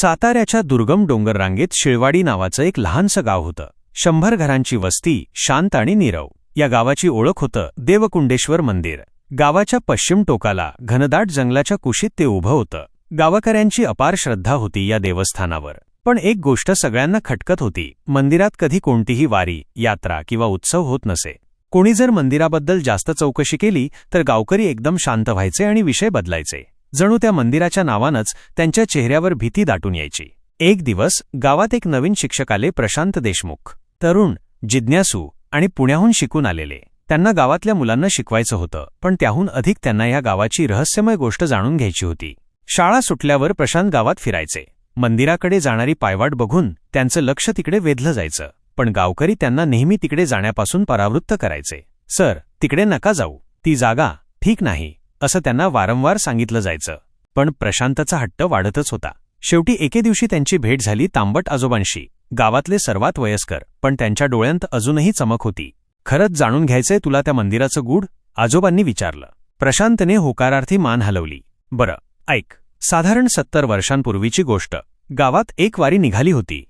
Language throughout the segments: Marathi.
साताऱ्याच्या दुर्गम डोंगर रांगेत शिळवाडी नावाचं एक लहानसं गाव होतं. शंभर घरांची वस्ती शांत आणि नीरव. या गावाची ओळख होतं देवकुंडेश्वर मंदिर. गावाच्या पश्चिम टोकाला घनदाट जंगलाच्या कुशीत ते उभं होतं. गावकऱ्यांची अपार श्रद्धा होती या देवस्थानावर. पण एक गोष्ट सगळ्यांना खटकत होती मंदिरात कधी कोणतीही वारी यात्रा किंवा उत्सव होत नसे. कोणी जर मंदिराबद्दल जास्त चौकशी केली तर गावकरी एकदम शांत व्हायचे आणि विषय बदलायचे. जणू त्या मंदिराच्या नावानंच त्यांच्या चेहऱ्यावर भीती दाटून यायची. एक दिवस गावात एक नवीन शिक्षक आले प्रशांत देशमुख. तरुण जिज्ञासू आणि पुण्याहून शिकून आलेले. त्यांना गावातल्या मुलांना शिकवायचं होतं पण त्याहून अधिक त्यांना या गावाची रहस्यमय गोष्ट जाणून घ्यायची होती. शाळा सुटल्यावर प्रशांत गावात फिरायचे. मंदिराकडे जाणारी पायवाट बघून त्यांचं लक्ष तिकडे वेधलं जायचं पण गावकरी त्यांना नेहमी तिकडे जाण्यापासून परावृत्त करायचे. सर तिकडे नका जाऊ. ती जागा ठीक नाही. असं त्यांना वारंवार सांगितलं जायचं. पण प्रशांतचा हट्ट वाढतच होता. शेवटी एके दिवशी त्यांची भेट झाली तांबट आजोबांशी. गावातले सर्वात वयस्कर पण त्यांच्या डोळ्यांत अजूनही चमक होती. खरंच जाणून घ्यायचंय तुला त्या मंदिराचं गूढ? आजोबांनी विचारलं. प्रशांतने होकारार्थी मान हलवली. बरं ऐक. साधारण सत्तर वर्षांपूर्वीची गोष्ट. गावात एक वारी निघाली होती.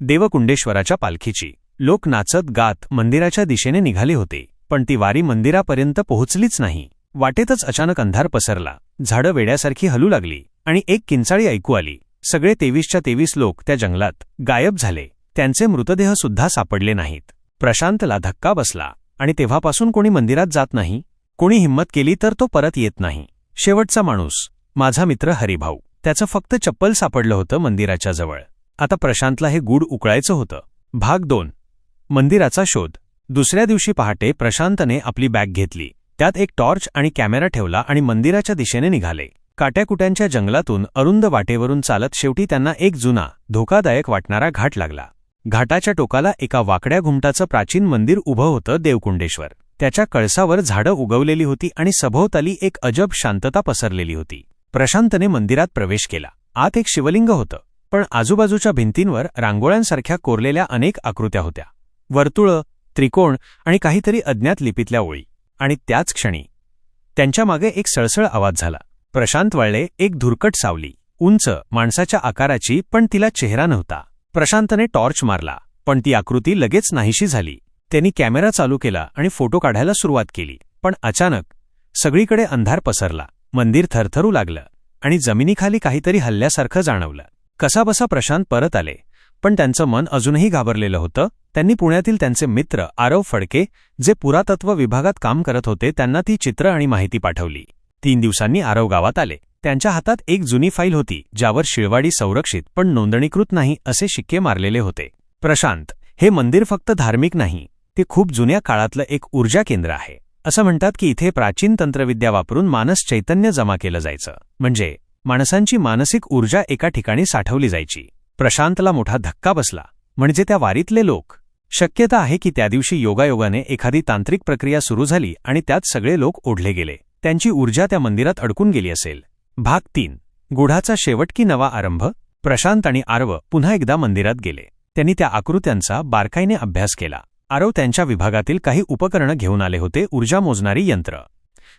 देवकुंडेश्वराच्या पालखीची. लोक नाचत गात मंदिराच्या दिशेने निघाले होते. पण ती वारी मंदिरापर्यंत पोहोचलीच नाही. वाटेतच अचानक अंधार पसरला. झाडं वेड्यासारखी हलू लागली आणि एक किंचाळी ऐकू आली. सगळे तेवीसच्या तेवीस लोक त्या जंगलात गायब झाले. त्यांचे मृतदेह सुद्धा सापडले नाहीत. प्रशांतला धक्का बसला. आणि तेव्हापासून कोणी मंदिरात जात नाही? कोणी हिंमत केली तर तो परत येत नाही. शेवटचा माणूस. माझा मित्र हरिभाऊ. त्याचं फक्त चप्पल सापडलं होतं मंदिराच्या जवळ. आता प्रशांतला हे गूढ उकळायचं होतं. भाग दोन. मंदिराचा शोध. दुसऱ्या दिवशी पहाटे प्रशांतने आपली बॅग घेतली. त्यात एक टॉर्च आणि कॅमेरा ठेवला आणि मंदिराच्या दिशेने निघाले. काट्याकुट्यांच्या जंगलातून अरुंद वाटेवरून चालत शेवटी त्यांना एक जुना धोकादायक वाटणारा घाट लागला. घाटाच्या टोकाला एका वाकड्या घुमटाचं प्राचीन मंदिर उभं होतं देवकुंडेश्वर. त्याच्या कळसावर झाडं उगवलेली होती आणि सभोवताली एक अजब शांतता पसरलेली होती. प्रशांतने मंदिरात प्रवेश केला. आत एक शिवलिंग होतं. पण आजूबाजूच्या भिंतींवर रांगोळ्यांसारख्या कोरलेल्या अनेक आकृत्या होत्या. वर्तुळं त्रिकोण आणि काहीतरी अज्ञात लिपीतल्या ओळी. आणि त्याच क्षणी त्यांच्या मागे एक सळसळ आवाज झाला. प्रशांत वळले एक धुरकट सावली. उंच माणसाच्या आकाराची पण तिला चेहरा नव्हता. प्रशांतने टॉर्च मारला पण ती आकृती लगेच नाहीशी झाली. त्यांनी कॅमेरा चालू केला आणि फोटो काढायला सुरुवात केली पण अचानक सगळीकडे अंधार पसरला. मंदिर थरथरू लागलं आणि जमिनीखाली काहीतरी हल्ल्यासारखं जाणवलं. कसाबसा प्रशांत परत आले. पण त्यांचं मन अजूनही घाबरलेलं होतं. त्यांनी पुण्यातील त्यांचे मित्र आरव फडके जे पुरातत्व विभागात काम करत होते त्यांना ती चित्र आणि माहिती पाठवली. तीन दिवसांनी आरव गावात आले. त्यांच्या हातात एक जुनी फाईल होती ज्यावर शिळवाडी संरक्षित पण नोंदणीकृत नाही असे शिक्के मारलेले होते. प्रशांत हे मंदिर फक्त धार्मिक नाही ते खूप जुन्या काळातलं एक ऊर्जा केंद्र आहे. असं म्हणतात की इथे प्राचीन तंत्रविद्या वापरून मानस चैतन्य जमा केलं जायचं. म्हणजे माणसांची मानसिक ऊर्जा एका ठिकाणी साठवली जायची. प्रशांतला मोठा धक्का बसला. म्हणजे त्या वारीतले लोक. शक्यता आहे की त्या दिवशी योगायोगाने एखादी तांत्रिक प्रक्रिया सुरू झाली आणि त्यात सगळे लोक ओढले गेले. त्यांची ऊर्जा त्या मंदिरात अडकून गेली असेल. भाग तीन. गुढाचा शेवट की नवा आरंभ? प्रशांत आणि आरव पुन्हा एकदा मंदिरात गेले. त्यांनी त्या आकृत्यांचा बारकाईने अभ्यास केला. आरव त्यांच्या विभागातील काही उपकरणं घेऊन आले होते ऊर्जा मोजणारी यंत्र.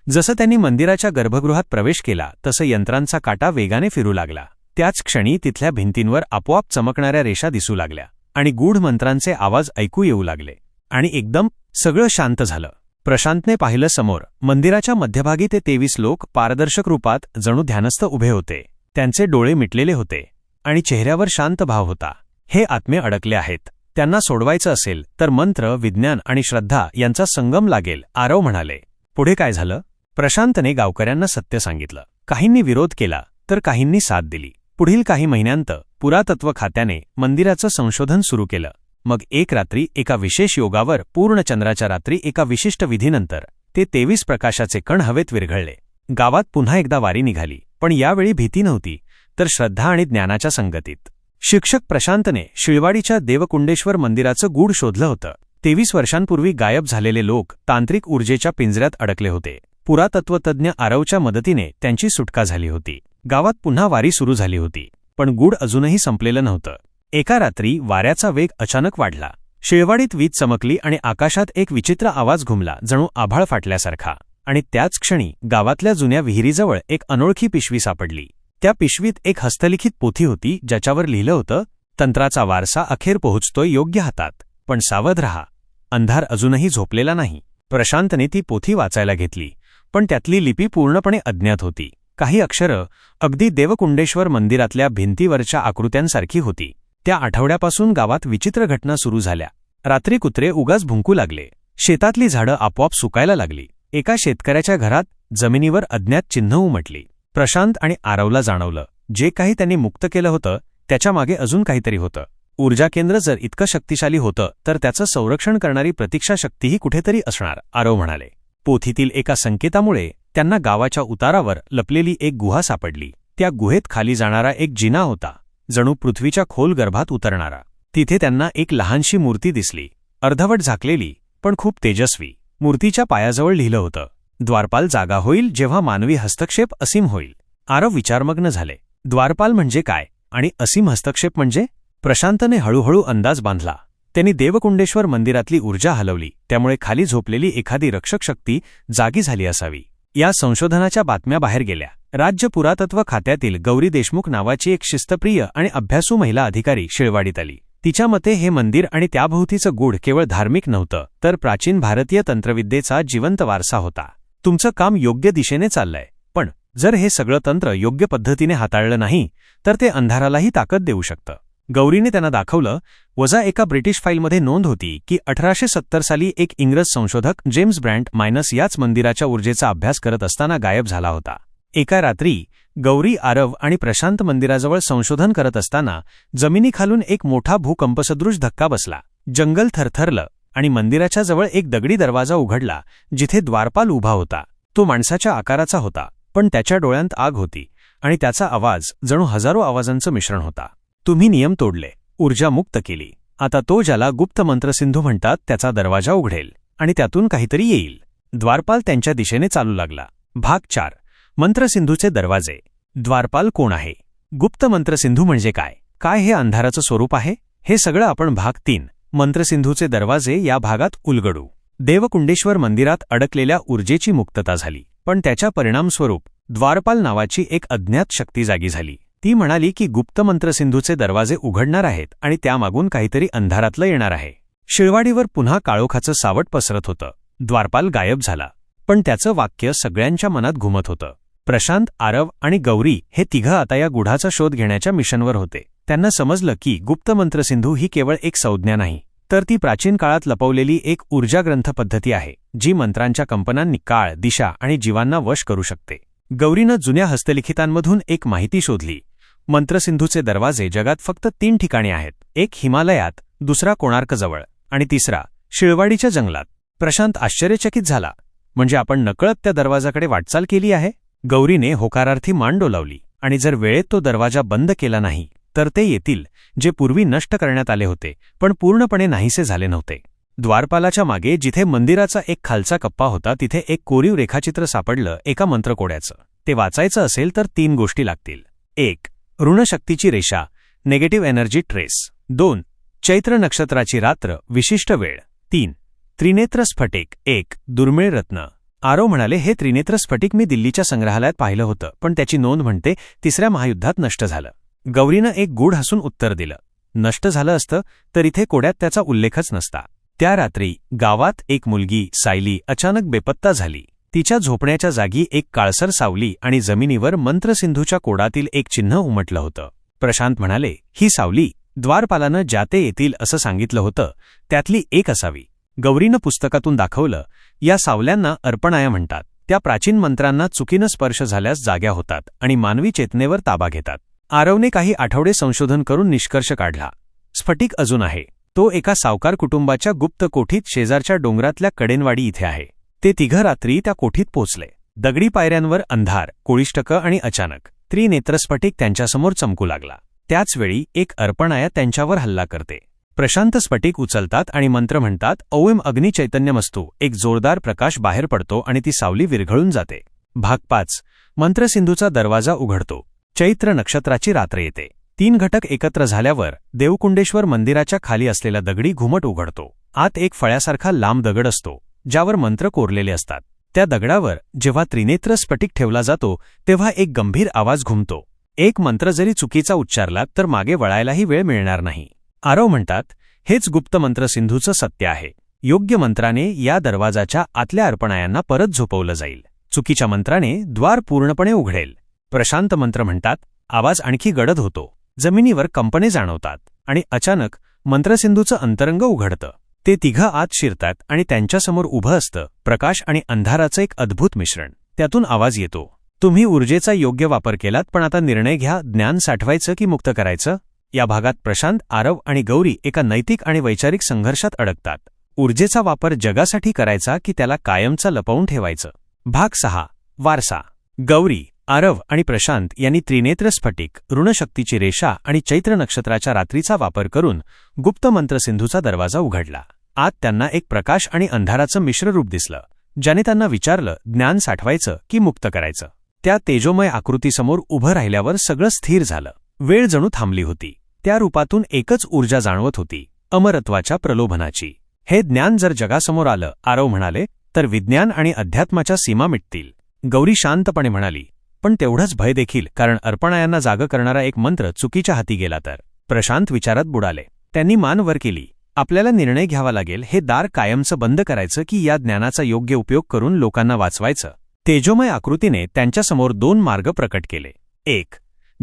जसं त्यांनी मंदिराच्या गर्भगृहात प्रवेश केला तसं यंत्रांचा काटा वेगाने फिरू लागला. त्याच क्षणी तिथल्या भिंतींवर आपोआप चमकणाऱ्या रेषा दिसू लागल्या आणि गूढ मंत्रांचे आवाज ऐकू येऊ लागले. आणि एकदम सगळं शांत झालं. प्रशांतने पाहिलं समोर मंदिराच्या मध्यभागी ते तेवीस लोक पारदर्शक रूपात जणू ध्यानस्थ उभे होते. त्यांचे डोळे मिटलेले होते आणि चेहऱ्यावर शांत भाव होता. हे आत्मे अडकले आहेत. त्यांना सोडवायचं असेल तर मंत्र विज्ञान आणि श्रद्धा यांचा संगम लागेल आरव म्हणाले. पुढे काय झालं? प्रशांतने गावकऱ्यांना सत्य सांगितलं. काहींनी विरोध केला तर काहींनी साथ दिली. पुढील काही महिन्यांत पुरातत्व खात्याने मंदिराचं संशोधन सुरू केलं. मग एक रात्री एका विशेष योगावर पूर्ण चंद्राच्या रात्री एका विशिष्ट विधीनंतर ते तेवीस प्रकाशाचे कण हवेत विरघळले. गावात पुन्हा एकदा वारी निघाली पण यावेळी भीती नव्हती तर श्रद्धा आणि ज्ञानाच्या संगतीत. शिक्षक प्रशांतने शिळवाडीच्या देवकुंडेश्वर मंदिराचं गूढ शोधलं होतं. तेवीस वर्षांपूर्वी गायब झालेले लोक तांत्रिक ऊर्जेच्या पिंजऱ्यात अडकले होते. पुरातत्वतज्ञ आरवच्या मदतीने त्यांची सुटका झाली होती. गावात पुन्हा वारी सुरू झाली होती पण गूढ अजूनही संपलेलं नव्हतं. एका रात्री वाऱ्याचा वेग अचानक वाढला. शिळवाडीत वीज चमकली आणि आकाशात एक विचित्र आवाज घुमला जणू आभाळ फाटल्यासारखा. आणि त्याच क्षणी गावातल्या जुन्या विहिरीजवळ एक अनोळखी पिशवी सापडली. त्या पिशवीत एक हस्तलिखित पोथी होती ज्याच्यावर लिहिलं होतं तंत्राचा वारसा अखेर पोहोचतोय योग्य हातात पण सावध रहा. अंधार अजूनही झोपलेला नाही. प्रशांतने ती पोथी वाचायला घेतली पण त्यातली लिपी पूर्णपणे अज्ञात होती. काही अक्षरं अगदी देवकुंडेश्वर मंदिरातल्या भिंतीवरच्या आकृत्यांसारखी होती. त्या आठवड्यापासून गावात विचित्र घटना सुरू झाल्या. रात्री कुत्रे उगाच भुंकू लागले. शेतातली झाडं आपोआप सुकायला लागली. एका शेतकऱ्याच्या घरात जमिनीवर अज्ञात चिन्ह उमटली. प्रशांत आणि आरवला जाणवलं. जे काही त्यांनी मुक्त केलं होतं त्याच्यामागे अजून काहीतरी होतं. ऊर्जा केंद्र जर इतकं शक्तिशाली होतं तर त्याचं संरक्षण करणारी प्रतीक्षाशक्तीही कुठेतरी असणार आरव म्हणाले. पोथीतील एका संकेतामुळे त्यांना गावाच्या उतारावर लपलेली एक गुहा सापडली. त्या गुहेत खाली जाणारा एक जिना होता. जणू पृथ्वीच्या खोल गर्भात उतरणारा. तिथे त्यांना एक लहानशी मूर्ती दिसली. अर्धवट झाकलेली पण खूप तेजस्वी. मूर्तीच्या पायाजवळ लिहिलं होतं द्वारपाल जागा होईल जेव्हा मानवी हस्तक्षेप असीम होईल. आरव विचारमग्न झाले. द्वारपाल म्हणजे काय? आणि असीम हस्तक्षेप म्हणजे? प्रशांतने हळूहळू अंदाज बांधला. त्यांनी देवकुंडेश्वर मंदिरातली ऊर्जा हलवली. त्यामुळे खाली झोपलेली एखादी रक्षक शक्ती जागी झाली असावी. या संशोधनाच्या बातम्या बाहेर गेल्या. राज्य पुरातत्व खात्यातील गौरी देशमुख नावाची एक शिस्तप्रिय आणि अभ्यासू महिला अधिकारी शिळवाडीत आली. तिच्या मते हे मंदिर आणि त्याभोवतीचं गूढ केवळ धार्मिक नव्हतं तर प्राचीन भारतीय तंत्रविद्येचा जिवंत वारसा होता. तुमचं काम योग्य दिशेने चाललंय पण जर हे सगळं तंत्र योग्य पद्धतीने हाताळलं नाही तर ते अंधारालाही ताकद देऊ शकतं. गौरीने त्यांना दाखवलं वजा एका ब्रिटिश फाईलमध्ये नोंद होती की अठराशे सत्तर साली एक इंग्रज संशोधक जेम्स ब्रँड मायनस याच मंदिराच्या ऊर्जेचा अभ्यास करत असताना गायब झाला होता. एका रात्री गौरी आरव आणि प्रशांत मंदिराजवळ संशोधन करत असताना जमिनीखालून एक मोठा भूकंपसदृश धक्का बसला. जंगल थरथरलं आणि मंदिराच्या जवळ एक दगडी दरवाजा उघडला जिथे द्वारपाल उभा होता. तो माणसाच्या आकाराचा होता पण त्याच्या डोळ्यांत आग होती आणि त्याचा आवाज जणू हजारो आवाजांचं मिश्रण होता. तुम्ही नियम तोडले ऊर्जा मुक्त केली. आता तो ज्याला गुप्त मंत्रसिंधू म्हणतात त्याचा दरवाजा उघडेल आणि त्यातून काहीतरी येईल. द्वारपाल त्यांच्या दिशेने चालू लागला. भाग चार. मंत्रसिंधूचे दरवाजे. द्वारपाल कोण आहे? गुप्त मंत्रसिंधू म्हणजे काय? काय हे अंधाराचं स्वरूप आहे? हे सगळं आपण भाग तीन. मंत्रसिंधूचे दरवाजे या भागात उलगडू. देवकुंडेश्वर मंदिरात अडकलेल्या ऊर्जेची मुक्तता झाली पण त्याच्या परिणामस्वरूप द्वारपाल नावाची एक अज्ञात शक्ती जागी झाली. ती म्हणाली की गुप्त मंत्रसिंधूचे दरवाजे उघडणार आहेत आणि त्यामागून काहीतरी अंधारातलं येणार आहे. शिळवाडीवर पुन्हा काळोखाचं सावट पसरत होतं. द्वारपाल गायब झाला. पण त्याचं वाक्य सगळ्यांच्या मनात घुमत होतं. प्रशांत आरव आणि गौरी हे तिघं आता या गुढाचा शोध घेण्याच्या मिशनवर होते. त्यांना समजलं की गुप्त मंत्रसिंधू ही केवळ एक संज्ञा नाही तर ती प्राचीन काळात लपवलेली एक ऊर्जा ग्रंथ पद्धती आहे जी मंत्रांच्या कंपनांनी काळ दिशा आणि जीवांना वश करू शकते. गौरीनं जुन्या हस्तलिखितांमधून एक माहिती शोधली मंत्रसिंधूचे दरवाजे जगात फक्त तीन ठिकाणी आहेत. एक हिमालयात दुसरा कोणार्कजवळ आणि तिसरा शिळवाडीच्या जंगलात. प्रशांत आश्चर्यचकित झाला. म्हणजे आपण नकळत त्या दरवाजाकडे वाटचाल केली आहे? गौरीने होकारार्थी मान डोलावली आणि जर वेळेत तो दरवाजा बंद केला नाही तर ते येतील जे पूर्वी नष्ट करण्यात आले होते पण पूर्णपणे नाहीसे झाले नव्हते. द्वारपालाच्या मागे जिथे मंदिराचा एक खालचा कप्पा होता तिथे एक कोरीव रेखाचित्र सापडलं एका मंत्रकोड्याचं. ते वाचायचं असेल तर तीन गोष्टी लागतील. एक ऋणशक्तीची रेषा नेगेटिव्ह एनर्जी ट्रेस दोन चैत्र नक्षत्राची रात्र विशिष्ट वेळ. तीन त्रिनेत्र स्फटिक एक दुर्मिळ रत्न. आरो म्हणाले हे त्रिनेत्र स्फटिक मी दिल्लीच्या संग्रहालयात पाहिलं होतं पण त्याची नोंद म्हणते तिसऱ्या महायुद्धात नष्ट झालं. गौरीनं एक गूढ हसून उत्तर दिलं. नष्ट झालं असतं तर इथे कोड्यात त्याचा उल्लेखच नसता. त्या रात्री गावात एक मुलगी सायली अचानक बेपत्ता झाली. तिच्या झोपण्याच्या जागी एक काळसर सावली आणि जमिनीवर मंत्रसिंधूच्या कोडातील एक चिन्ह उमटलं होतं. प्रशांत म्हणाले ही सावली द्वारपालानं जाते येतील असं सांगितलं होतं त्यातली एक असावी. गौरीनं पुस्तकातून दाखवलं या सावल्यांना अर्पणाया म्हणतात. त्या प्राचीन मंत्रांना चुकीनं स्पर्श झाल्यास जाग्या होतात आणि मानवी चेतनेवर ताबा घेतात. आरवने काही आठवडे संशोधन करून निष्कर्ष काढला. स्फटिक अजून आहे. तो एका सावकार कुटुंबाच्या गुप्त कोठीत शेजारच्या डोंगरातल्या कडेनवाडी इथे आहे. ते तिघं रात्री त्या कोठीत पोचले. दगडी पायऱ्यांवर अंधार कोळिष्टकं आणि अचानक. त्रिनेत्रस्फटिक त्यांच्यासमोर चमकू लागला. त्याचवेळी एक अर्पणाया त्यांच्यावर हल्ला करते. प्रशांत स्फटिक उचलतात आणि मंत्र म्हणतात औएम अग्निचैतन्यमस्तू एक जोरदार प्रकाश बाहेर पडतो आणि ती सावली विरघळून जाते. भाग पाच. मंत्रसिंधूचा दरवाजा उघडतो. चैत्र नक्षत्राची रात्र येते. तीन घटक एकत्र झाल्यावर देवकुंडेश्वर मंदिराच्या खाली असलेला दगडी घुमट उघडतो. आत एक फळ्यासारखा लांब दगड असतो. ज्यावर मंत्र कोरलेले असतात. त्या दगडावर जेव्हा त्रिनेत्र स्फटिक ठेवला जातो तेव्हा एक गंभीर आवाज घुमतो. एक मंत्र जरी चुकीचा उच्चारला तर मागे वळायलाही वेळ मिळणार नाही. आरव म्हणतात हेच गुप्त मंत्र सिंधूचं सत्य आहे. योग्य मंत्राने या दरवाजाच्या आतल्या अर्पणायांना परत झोपवलं जाईल. चुकीच्या मंत्राने द्वार पूर्णपणे उघडेल. प्रशांत मंत्र म्हणतात आवाज आणखी गडद होतो. जमिनीवर कंपने जाणवतात आणि अचानक मंत्रसिंधूचं अंतरंग उघडतं. ते तिघं आत शिरतात आणि त्यांच्यासमोर उभं असतं. प्रकाश आणि अंधाराचं एक अद्भुत मिश्रण. त्यातून आवाज येतो. तुम्ही ऊर्जेचा योग्य वापर केलात पण आता निर्णय घ्या. ज्ञान साठवायचं की मुक्त करायचं? या भागात प्रशांत आरव आणि गौरी एका नैतिक आणि वैचारिक संघर्षात अडकतात. ऊर्जेचा वापर जगासाठी करायचा की त्याला कायमचा लपवून ठेवायचं? भाग सहा. वारसा. गौरी आरव आणि प्रशांत यांनी त्रिनेत्र स्फटिक ऋणशक्तीची रेषा आणि चैत्र नक्षत्राच्या रात्रीचा वापर करून गुप्त मंत्रसिंधूचा दरवाजा उघडला. आत त्यांना एक प्रकाश आणि अंधाराचं मिश्र रूप दिसलं ज्याने त्यांना विचारलं ज्ञान साठवायचं की मुक्त करायचं. त्या तेजोमय आकृतीसमोर उभं राहिल्यावर सगळं स्थिर झालं. वेळ जणू थांबली होती. त्या रूपातून एकच ऊर्जा जाणवत होती अमरत्वाच्या प्रलोभनाची. हे ज्ञान जर जगासमोर आलं आरव म्हणाले तर विज्ञान आणि अध्यात्माच्या सीमा मिटतील. गौरी शांतपणे म्हणाली पण तेवढंच भय देखील कारण अर्पणायांना जागं करणारा एक मंत्र चुकीच्या हाती गेला तर. प्रशांत विचारात बुडाले. त्यांनी मान वर केली. आपल्याला निर्णय घ्यावा लागेल हे दार कायमचं बंद करायचं की या ज्ञानाचा योग्य उपयोग करून लोकांना वाचवायचं? तेजोमय आकृतीने त्यांच्यासमोर दोन मार्ग प्रकट केले. एक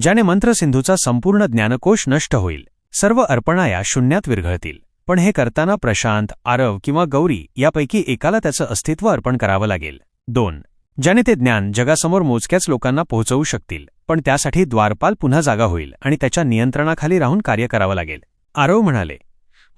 ज्याने मंत्रसिंधूचा संपूर्ण ज्ञानकोश नष्ट होईल. सर्व अर्पणाया शून्यात विरघळतील. पण हे करताना प्रशांत आरव किंवा गौरी यापैकी एकाला त्याचं अस्तित्व अर्पण करावं लागेल. दोन ज्याने ते ज्ञान जगासमोर मोजक्याच लोकांना पोहोचवू शकतील पण त्यासाठी द्वारपाल पुन्हा जागा होईल आणि त्याच्या नियंत्रणाखाली राहून कार्य करावं लागेल. आरव म्हणाले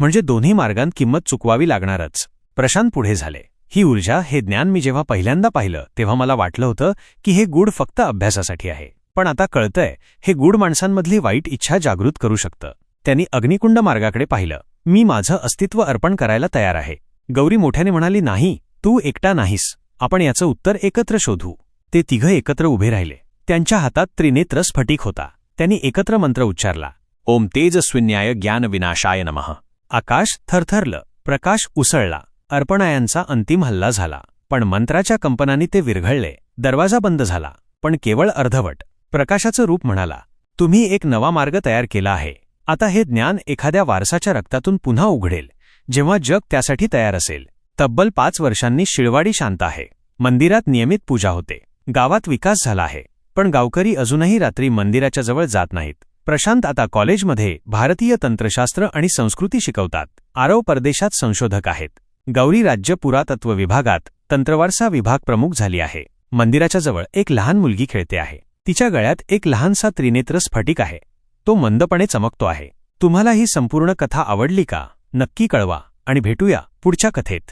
म्हणजे दोन्ही मार्गांत किंमत चुकवावी लागणारच. प्रशांत पुढे झाले ही ऊर्जा हे ज्ञान मी जेव्हा पहिल्यांदा पाहिलं तेव्हा मला वाटलं होतं की हे गूढ फक्त अभ्यासासाठी आहे. पण आता कळतंय हे गूढ माणसांमधली वाईट इच्छा जागृत करू शकतं. त्यांनी अग्निकुंड मार्गाकडे पाहिलं मी माझं अस्तित्व अर्पण करायला तयार आहे. गौरी मोठ्याने म्हणाली नाही तू एकटा नाहीस. आपण याचं उत्तर एकत्र शोधू. ते तिघं एकत्र उभे राहिले. त्यांच्या हातात त्रिनेत्र स्फटिक होता. त्यांनी एकत्र मंत्र उच्चारला. ओम तेजस्विन्याय ज्ञान विनाशाय नमः. आकाश थरथरलं. प्रकाश उसळला. अर्पणायांचा अंतिम हल्ला झाला. पण मंत्राच्या कंपनांनी ते विरघळले. दरवाजा बंद झाला. पण केवळ अर्धवट. प्रकाशाचं रूप म्हणाला तुम्ही एक नवा मार्ग तयार केला आहे. आता हे ज्ञान एखाद्या वारसाच्या रक्तातून पुन्हा उघडेल. जेव्हा जग त्यासाठी तयार असेल तब्बल पाच वर्षांनी शिळवाडी शांत आहे. मंदिरात नियमित पूजा होते. गावात विकास झाला आहे. पण गावकरी अजूनही रात्री मंदिराच्या जवळ जात नाहीत. प्रशांत आता कॉलेजमध्ये भारतीय तंत्रशास्त्र आणि संस्कृती शिकवतात. आरव परदेशात संशोधक आहेत. गौरी राज्य पुरातत्व विभागात तंत्रवारसा विभाग प्रमुख झाली आहे. मंदिराच्या जवळ एक लहान मुलगी खेळते आहे. तिच्या गळ्यात एक लहानसा त्रिनेत्र स्फटिक आहे. तो मंदपणे चमकतो आहे. तुम्हाला ही संपूर्ण कथा आवडली का? नक्की कळवा आणि भेटूया पुढच्या कथेत.